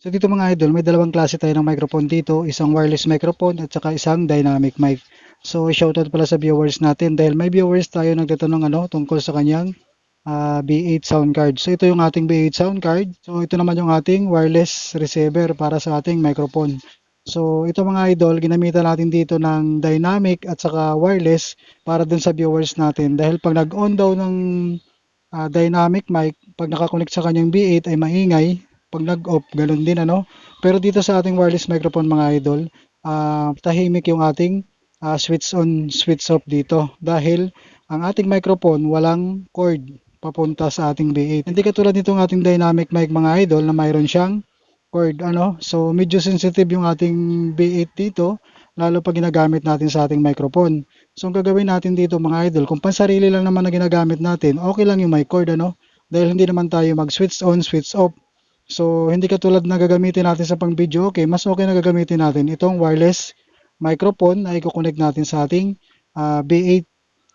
So dito mga idol, may dalawang klase tayo ng microphone dito, isang wireless microphone at saka isang dynamic mic. So shoutout pala sa viewers natin dahil may viewers tayo nagtatanong ano tungkol sa kanyang ah, B8 sound card. So ito yung ating B8 sound card. So ito naman yung ating wireless receiver para sa ating microphone. So ito mga idol, ginamitan natin dito ng dynamic at saka wireless para dun sa viewers natin dahil pag nag-on daw ng ah, dynamic mic, pag nakakonect sa kanyang B8 ay maingay, pag nag-off, ganun din ano. Pero dito sa ating wireless microphone mga idol, ah, tahimik yung ating ah, switch on, switch off dito dahil ang ating microphone walang cord papunta sa ating B8. Hindi katulad nitong ating dynamic mic mga idol na mayroon siyang cord ano. So medyo sensitive yung ating B8 dito lalo pag ginagamit natin sa ating microphone. So ang gagawin natin dito mga idol, kung pansarili lang naman na ginagamit natin, okay lang yung mic cord ano. Dahil hindi naman tayo mag-switch on, switch off. So hindi katulad na gagamitin natin sa pang video, okay, mas okay na gagamitin natin itong wireless microphone na i-connect natin sa ating ah, B8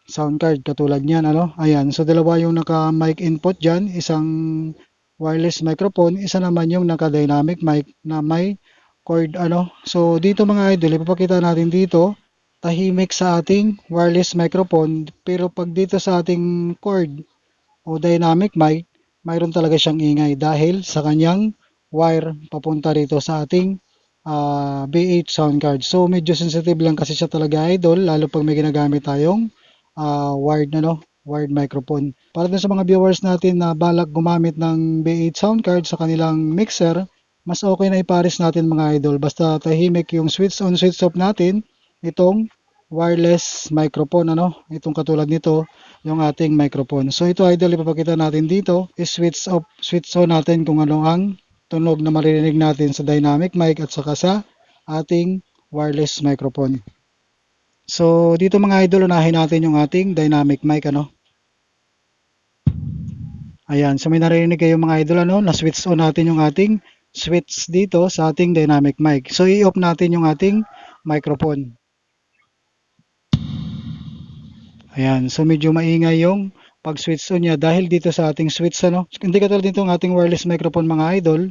sound card katulad niyan ano. Ayan, so dalawa yung naka mic input diyan, isang wireless microphone, isa naman yung naka dynamic mic na may cord ano. So dito mga idol, ipapakita natin dito tahimik sa ating wireless microphone pero pag dito sa ating cord o dynamic mic, mayroon talaga siyang ingay dahil sa kanyang wire papunta rito sa ating ah, B8 sound card. So medyo sensitive lang kasi siya talaga idol lalo pag may ginagamit tayong ah, wired na no, wired microphone. Para dun sa mga viewers natin na balak gumamit ng B8 sound card sa kanilang mixer, mas okay na ipares natin mga idol basta tahimik yung switch on switch off natin itong wireless microphone ano? Itong katulad nito yung ating microphone. So ito idol ipapakita natin dito is switch off switch on natin kung ano ang tunog na maririnig natin sa dynamic mic at saka sa ating wireless microphone. So dito mga idol unahin natin yung ating dynamic mic ano? Ayan so may naririnig kayo mga idol ano? Na switch on natin yung ating switch dito sa ating dynamic mic. So i-off natin yung ating microphone Ayan, so medyo maingay yung pag-switch on niya dahil dito sa ating switch ano. Hindi katulad nitong ating wireless microphone mga idol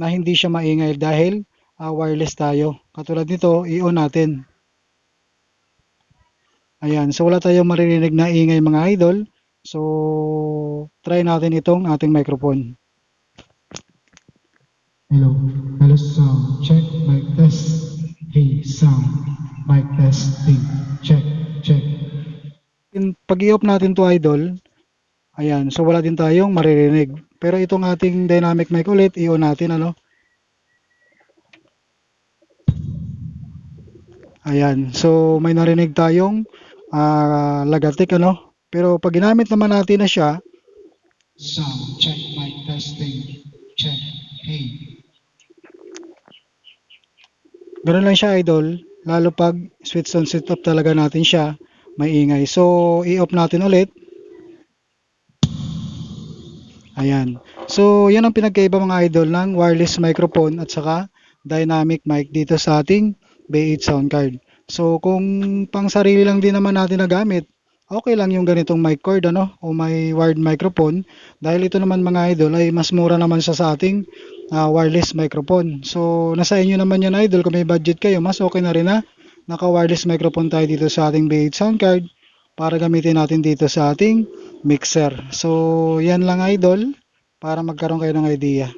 na hindi siya maingay dahil ah, wireless tayo. Katulad nito, i-on natin. Ayan, so wala tayong maririnig na ingay mga idol. So try natin itong ating microphone. Hello, Pag i-off natin to idol, ayan, so wala din tayong maririnig. Pero itong ating dynamic mic ulit, i-on natin ano. Ayan, so may narinig tayong ah, lagatik ano. Pero pag ginamit naman natin na siya, Sound, check, mic testing, check, hey. Ganun lang siya idol, lalo pag switch on switch off talaga natin siya, may ingay. So i-off natin ulit. Ayan. So yan ang pinagkaiba mga idol ng wireless microphone at saka dynamic mic dito sa ating B8 sound card. So kung pang sarili lang din naman natin na gamit, okay lang yung ganitong mic cord ano o may wired microphone dahil ito naman mga idol ay mas mura naman sa ating ah, wireless microphone. So nasa inyo naman yan idol kung may budget kayo, mas okay na rin na naka wireless microphone tayo dito sa ating B8 sound card para gamitin natin dito sa ating mixer. So yan lang idol para magkaroon kayo ng idea.